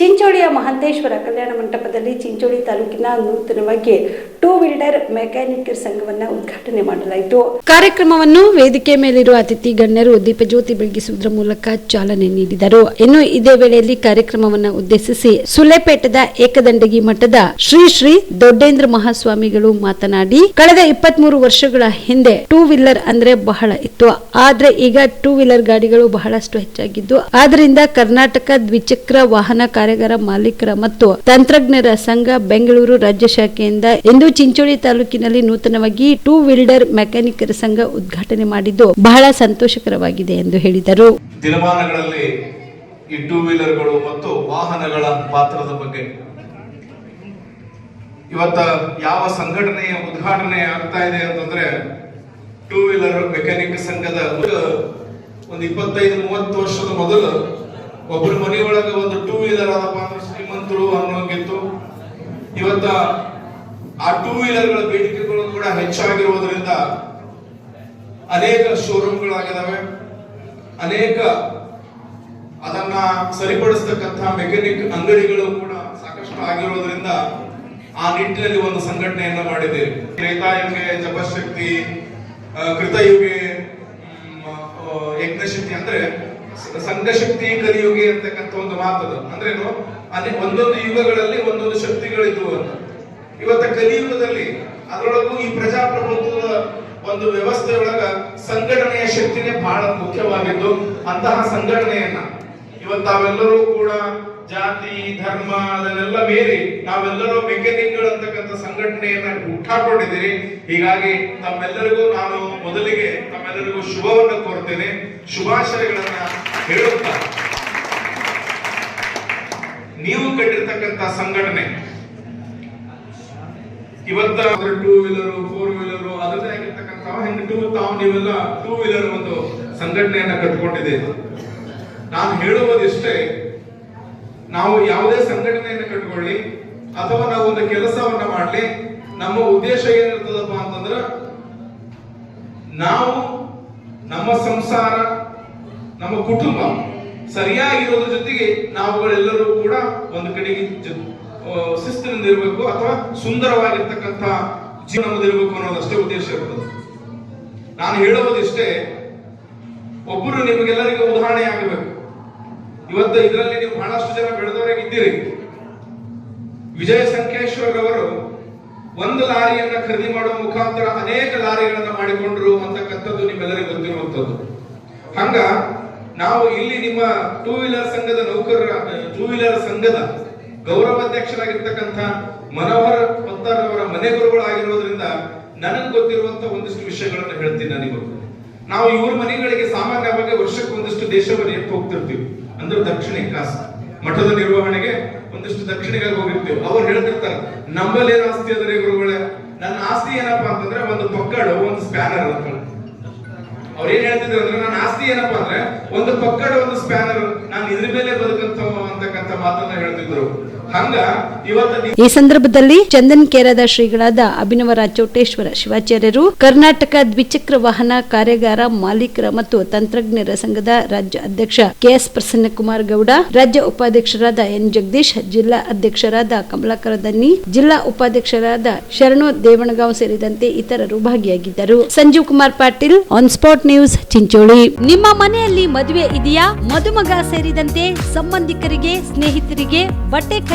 ಚಿಂಚೋಳಿಯ ಮಹಂತೇಶ್ವರ ಕಲ್ಯಾಣ ಮಂಟಪದಲ್ಲಿ ಚಿಂಚೋಳಿ ತಾಲೂಕಿನ ನೂತನವಾಗಿ ಟೂ ವೀಲರ್ ಮೆಕ್ಯಾನಿಕರ್ ಸಂಘವನ್ನ ಉದ್ಘಾಟನೆ ಮಾಡಲಾಯಿತು. ಕಾರ್ಯಕ್ರಮವನ್ನು ವೇದಿಕೆ ಮೇಲಿರುವ ಅತಿಥಿ ಗಣ್ಯರು ದೀಪಜ್ಯೋತಿ ಬೆಳಗಿಸುವುದರ ಮೂಲಕ ಚಾಲನೆ ನೀಡಿದರು. ಇನ್ನು ಇದೇ ವೇಳೆಯಲ್ಲಿ ಕಾರ್ಯಕ್ರಮವನ್ನು ಉದ್ದೇಶಿಸಿ ಸುಲೆಪೇಟದ ಏಕದಂಡಗಿ ಮಠದ ಶ್ರೀ ಶ್ರೀ ದೊಡ್ಡೇಂದ್ರ ಮಹಾಸ್ವಾಮಿಗಳು ಮಾತನಾಡಿ, ಕಳೆದ ಇಪ್ಪತ್ಮೂರು ವರ್ಷಗಳ ಹಿಂದೆ ಟೂ ವೀಲರ್ ಅಂದ್ರೆ ಬಹಳ ಇತ್ತು. ಆದ್ರೆ ಈಗ ಟೂ ವೀಲರ್ ಗಾಡಿಗಳು ಬಹಳಷ್ಟು ಹೆಚ್ಚಾಗಿದ್ದು, ಆದ್ರಿಂದ ಕರ್ನಾಟಕ ದ್ವಿಚಕ್ರ ವಾಹನ ಕಾರ್ಯಾಗಾರ ಮಾಲೀಕರ ಮತ್ತು ತಂತ್ರಜ್ಞರ ಸಂಘ ಬೆಂಗಳೂರು ರಾಜ್ಯ ಶಾಖೆಯಿಂದ ಇಂದು ಚಿಂಚೋಳಿ ತಾಲೂಕಿನಲ್ಲಿ ನೂತನವಾಗಿ ಟೂ ವೀಲ್ಡರ್ ಮೆಕ್ಯಾನಿಕರ ಸಂಘ ಉದ್ಘಾಟನೆ ಮಾಡಿದ್ದು ಬಹಳ ಸಂತೋಷಕರವಾಗಿದೆ ಎಂದು ಹೇಳಿದರು. ದಿನಮಾನಗಳಲ್ಲಿ ಈ ಟೂ ವೀಲರ್ಗಳು ಮತ್ತು ವಾಹನಗಳ ಪಾತ್ರದ ಬಗ್ಗೆ ಇವತ್ತ ಯಾವ ಸಂಘಟನೆಯ ಉದ್ಘಾಟನೆ ಆಗ್ತಾ ಇದೆ ಅಂತಂದ್ರೆ ಟೂ ವೀಲರ್ ಮೆಕ್ಯಾನಿಕ್ ಸಂಘದ ಒಂದು ಇಪ್ಪತ್ತೈದು ಮೂವತ್ತು ವರ್ಷದ ಮೊದಲು ಒಬ್ಬರ ಮನೆಯೊಳಗೆ ಒಂದು ಟೂ ವೀಲರ್ ಆದಪ್ಪ ಅಂದ್ರೆ ಶ್ರೀಮಂತರು ಅನ್ನೋಂಗಿತ್ತು. ಇವತ್ತ ಆ ಟೂ ವೀಲರ್ಗಳ ಬೇಡಿಕೆಗಳು ಕೂಡ ಹೆಚ್ಚಾಗಿರುವುದರಿಂದ ಅನೇಕ ಶೋರೂಮ್ಗಳಾಗಿದ್ದಾವೆ ಅನೇಕ ಅದನ್ನ ಸರಿಪಡಿಸ್ತಕ್ಕಂಥ ಮೆಕ್ಯಾನಿಕ್ ಅಂಗಡಿಗಳು ಕೂಡ ಸಾಕಷ್ಟು ಆಗಿರೋದ್ರಿಂದ ಆ ನಿಟ್ಟಿನಲ್ಲಿ ಒಂದು ಸಂಘಟನೆಯನ್ನ ಮಾಡಿದ್ದೇವೆ ತ್ರೇತಾಯುಗೆ, ಜಪಶಕ್ತಿ ಕೃತಯುಗೆ ಯಜ್ಞಶಕ್ತಿ ಅಂದ್ರೆ ಸಂಘಶಕ್ತಿ, ಕಲಿಯುಗೆ ಅಂತಕ್ಕಂಥ ಒಂದು ಮಾತದ. ಅಂದ್ರೇನು, ಅದೇ ಒಂದೊಂದು ಯುಗಗಳಲ್ಲಿ ಒಂದೊಂದು ಶಕ್ತಿಗಳಿದ್ವು ಅಂತ. ಇವತ್ತ ಕಲಿಯುಗದಲ್ಲಿ ಅದರೊಳಗೂ ಈ ಪ್ರಜಾಪ್ರಭುತ್ವದ ಒಂದು ವ್ಯವಸ್ಥೆಯೊಳಗ ಸಂಘಟನೆಯ ಶಕ್ತಿನೇ ಬಹಳ ಮುಖ್ಯವಾಗಿದ್ದು ಅಂತಹ ಸಂಘಟನೆಯನ್ನ ಇವತ್ತು ತಾವೆಲ್ಲರೂ ಕೂಡ ಜಾತಿ, ಧರ್ಮ ಅದನ್ನೆಲ್ಲ ಮೀರಿ ನಾವೆಲ್ಲರೂ ಅಂತಕ್ಕಂಥ ಸಂಘಟನೆಯನ್ನ ಹುಟ್ಟಾಕೊಂಡಿದ್ದೀರಿ ಹೀಗಾಗಿ ತಮ್ಮೆಲ್ಲರಿಗೂ ನಾನು ಮೊದಲಿಗೆ ತಮ್ಮೆಲ್ಲರಿಗೂ ಶುಭವನ್ನು ಕೋರ್ತೇನೆ. ಶುಭಾಶಯಗಳನ್ನ ಹೇಳುತ್ತಾ. ನೀವು ಕಟ್ಟಿರ್ತಕ್ಕಂಥ ಸಂಘಟನೆ ಇವತ್ತ ಟೂ ವೀಲರ್ ಫೋರ್ ವೀಲರ್ ಅದರದೇ ಆಗಿರ್ತಕ್ಕಂಥ ಟೂ ತಾವು ನೀವೆಲ್ಲ ಟೂ ವೀಲರ್ ಒಂದು ಸಂಘಟನೆಯನ್ನ ಕಟ್ಕೊಂಡಿದೆ ನಾನು ಹೇಳುವುದಿಷ್ಟೇ ನಾವು ಯಾವುದೇ ಸಂಘಟನೆಯನ್ನು ಕಟ್ಕೊಳ್ಳಿ, ಅಥವಾ ನಾವು ಒಂದು ಕೆಲಸವನ್ನ ಮಾಡಲಿ, ನಮ್ಮ ಉದ್ದೇಶ ಏನಿರ್ತದಪ್ಪ ಅಂತಂದ್ರ, ನಾವು ನಮ್ಮ ಸಂಸಾರ, ನಮ್ಮ ಕುಟುಂಬ ಸರಿಯಾಗಿರೋದ್ರ ಜೊತೆಗೆ ನಾವುಗಳೆಲ್ಲರೂ ಕೂಡ ಒಂದು ಕಡೆಗೆ ಶಿಸ್ತಿನಿಂದ ಇರಬೇಕು ಅಥವಾ ಸುಂದರವಾಗಿರ್ತಕ್ಕಂಥ ಇರಬೇಕು ಅನ್ನೋದಷ್ಟೇ ಉದ್ದೇಶ ಇರ್ತದೆ ನಾನು ಹೇಳುವುದಿಷ್ಟೇ ಒಬ್ಬರು ನಿಮಗೆಲ್ಲರಿಗೂ ಉದಾಹರಣೆ ಆಗಬೇಕು ಇವತ್ತು ಇದರಲ್ಲಿ ನೀವು ಬಹಳಷ್ಟು ಜನ ಬೆಳೆದವರಾಗಿದ್ದೀರಿ. ವಿಜಯ ಸಂಕೇಶ್ವರ್ ಅವರು ಒಂದು ಲಾರಿಯನ್ನ ಖರೀದಿ ಮಾಡುವ ಮುಖಾಂತರ ಅನೇಕ ಲಾರಿಗಳನ್ನ ಮಾಡಿಕೊಂಡ್ರು ಅಂತಕ್ಕಂಥದ್ದು ನಿಮ್ಮೆಲ್ಲರಿಗೂ ಗೊತ್ತಿರುವಂತದ್ದು ಹಂಗ, ನಾವು ಇಲ್ಲಿ ನಿಮ್ಮ ಟೂ ವೀಲರ್ ಸಂಘದ ನೌಕರರ ಟೂ ವೀಲರ್ ಸಂಘದ ಗೌರವಾಧ್ಯಕ್ಷರಾಗಿರ್ತಕ್ಕಂಥ ಮನೋಹರ್ ಪತ್ತಾರ್ ಅವರ ಮನೆ ಗುರುಗಳಾಗಿರೋದ್ರಿಂದ ನನಗೆ ಗೊತ್ತಿರುವಂತ ಒಂದಿಷ್ಟು ವಿಷಯಗಳನ್ನ ಹೇಳ್ತೀನಿ ನಾನು ಇವತ್ತು ನಾವು ಇವ್ರ ಮನೆಗಳಿಗೆ ಸಾಮಾನ್ಯವಾಗಿ ವರ್ಷಕ್ಕೆ ಒಂದಿಷ್ಟು ದೇಶವನ್ನು ಎತ್ತು ಹೋಗ್ತಿರ್ತೀವಿ. ಅಂದ್ರೆ ದಕ್ಷಿಣ ಕಾಸ. ಮಠದ ನಿರ್ವಹಣೆಗೆ ಒಂದಿಷ್ಟು ದಕ್ಷಿಣೆಗಾಗಿ ಹೋಗಿರ್ತೀವಿ. ಅವ್ರು ಹೇಳ್ತಿರ್ತಾರೆ, ನಮ್ಮಲ್ಲಿ ಏನ್ ಆಸ್ತಿ ಅಂದ್ರೆ ಗುರುಗಳೇ. ನನ್ನ ಆಸ್ತಿ ಏನಪ್ಪಾ ಅಂತಂದ್ರೆ ಒಂದು ಪಕ್ಕಡು, ಒಂದು ಸ್ಪ್ಯಾನರ್ ಅಂತ. ಅವ್ರು ಏನ್ ಹೇಳ್ತಿದ್ರು ಅಂದ್ರೆ, ನನ್ನ ಆಸ್ತಿ ಏನಪ್ಪಾ ಅಂದ್ರೆ, ಒಂದು ಪಕ್ಕಡ, ಒಂದು ಸ್ಪ್ಯಾನರ್. ನಾನು ಇದ್ರ ಮೇಲೆ ಮಾತನ್ನ ಹೇಳ್ತಿದ್ರು. ಹಂಗ ಇವತ್ತ ನೀವು ಈ ಸಂದರ್ಭದಲ್ಲಿ ಚಂದನ್ ಕೇರದ ಶ್ರೀಗಳಾದ ಅಭಿನವ ಚೌಟೇಶ್ವರ ಶಿವಾಚಾರ್ಯರು, ಕರ್ನಾಟಕ ದ್ವಿಚಕ್ರ ವಾಹನ ಕಾರ್ಯಾಗಾರ ಮಾಲೀಕರ ಮತ್ತು ತಂತ್ರಜ್ಞರ ಸಂಘದ ರಾಜ್ಯ ಅಧ್ಯಕ್ಷ ಕೆಎಸ್ ಪ್ರಸನ್ನಕುಮಾರ್ ಗೌಡ, ರಾಜ್ಯ ಉಪಾಧ್ಯಕ್ಷರಾದ ಎನ್ ಜಗದೀಶ್, ಜಿಲ್ಲಾ ಅಧ್ಯಕ್ಷರಾದ ಕಮಲಾಕರ ದನ್ನಿ, ಜಿಲ್ಲಾ ಉಪಾಧ್ಯಕ್ಷರಾದ ಶರಣು ದೇವಣಗಾಂವ್ ಸೇರಿದಂತೆ ಇತರರು ಭಾಗಿಯಾಗಿದ್ದರು. Sanjeev Kumar Patil On Spot News Chincholi. ನಿಮ್ಮ ಮನೆಯಲ್ಲಿ ಮದುವೆ ಇದೆಯಾ? ಮದುಮಗ ಸೇರಿದಂತೆ ಸಂಬಂಧಿಕರಿಗೆ, ಸ್ನೇಹಿತರಿಗೆ ಬಟ್ಟೆ